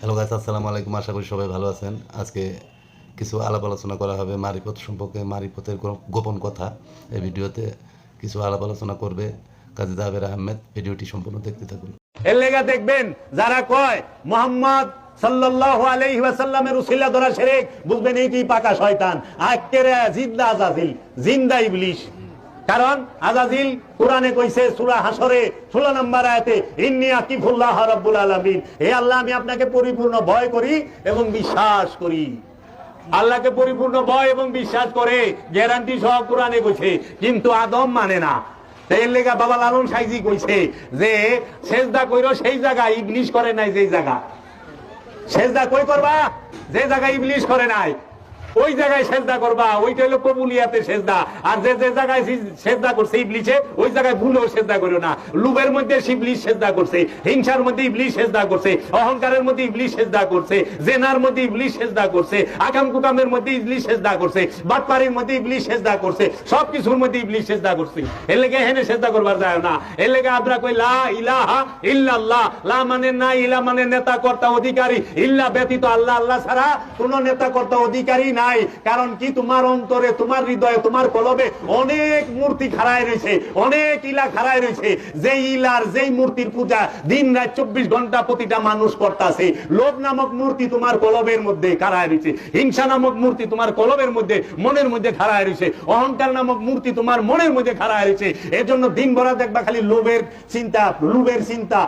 Hello গাছ আসসালামু আলাইকুম। আশা করি সবাই ভালো আছেন। আজকে কিছু আলাপ আলোচনা করা হবে মারিপথ সম্পর্কে, মারিপথের গোপন কথা এই ভিডিওতে। কিছু আলাপ আলোচনা করবে কাজী জাবের আহমেদ। ভিডিওটি সম্পূর্ণ দেখতে থাকুন। এর লেগা দেখবেন যারা কয়, মোহাম্মদ সাল্লাল্লাহু আলাইহি ওয়াসাল্লামের উসিলা ধরা শিরক বুঝবেন এইটি পাকা শয়তান। আকেরে জিন্দা আজাজিল, জিন্দা ইবলিশ। কারণ আজাজিল কোরআনে কইছে সূরা হাসরে 16 নম্বর আয়াতে, ইন্নী আকিফুল্লাহ রাব্বুল আলামিন। হে আল্লাহ, আমি আপনাকে পরিপূর্ণ ভয় করি এবং বিশ্বাস করি। আল্লাহকে পরিপূর্ণ ভয় এবং বিশ্বাস করে, গ্যারান্টি সহ কোরআনে কইছে, কিন্তু আদম মানে না। এর লেগা বাবা লালন সাইজি কইছে যে, সেজদা কইরো সেই জায়গা, ইবলিশ করে নাই যেই জায়গা। সেজদা কই করবা? যে জায়গায় ইবলিশ করে নাই। ওই জায়গায় সেজদা করবা, ওইটা হলো কবুলিয়াতে সেজদা। আর যে যে জায়গায় সেজদা করছে ইবলিশে, ওই জায়গায় ভুলেও সেজদা করো না। লুবের মধ্যে ইবলিশ সেজদা করছে, হিংসার মধ্যে ইবলিশ সেজদা করছে, অহংকারের মধ্যে ইবলিশ সেজদা করছে, জেনার মধ্যে ইবলিশ সেজদা করছে, আকাম কুকামের মধ্যে ইবলিশ সেজদা করছে বাটপাড়ির মধ্যে ইবলিশ সেজদা করছে সব কিছুর মধ্যে ইবলিশ সেজদা করছে। এর লেগে হেনে সেজদা করবার যায় না। এর লেগে আমরা কই লা ইলাহা ইল্লাল্লাহ। লা মানে না ইলা মানে নেতা কর্তা অধিকারী। ইল্লা ব্যতীত আল্লাহ আল্লাহ ছাড়া কোন নেতা কর্তা অধিকারী নাই, কারণ কি তোমার অন্তরে, তোমার হৃদয়ে, তোমার কলবে অনেক মূর্তি খাড়ায় রয়েছে, অনেক ইলা খাড়ায় রয়েছে। যে ইলার যেই মূর্তির পূজা দিন রাত চব্বিশ ঘণ্টা প্রতিটা মানুষ করতেছে। লোভ নামক মূর্তি তোমার কলবের মধ্যে খাড়ায় রয়েছে। হিংসা নামক মূর্তি তোমার কলবের মধ্যে, মনের মধ্যে খাড়ায় রয়েছে। অহংকার নামক মূর্তি তোমার মনের মধ্যে খাড়ায় রয়েছে। এর জন্য দিন ভরা দেখবা খালি লোভের চিন্তা লোভের চিন্তা।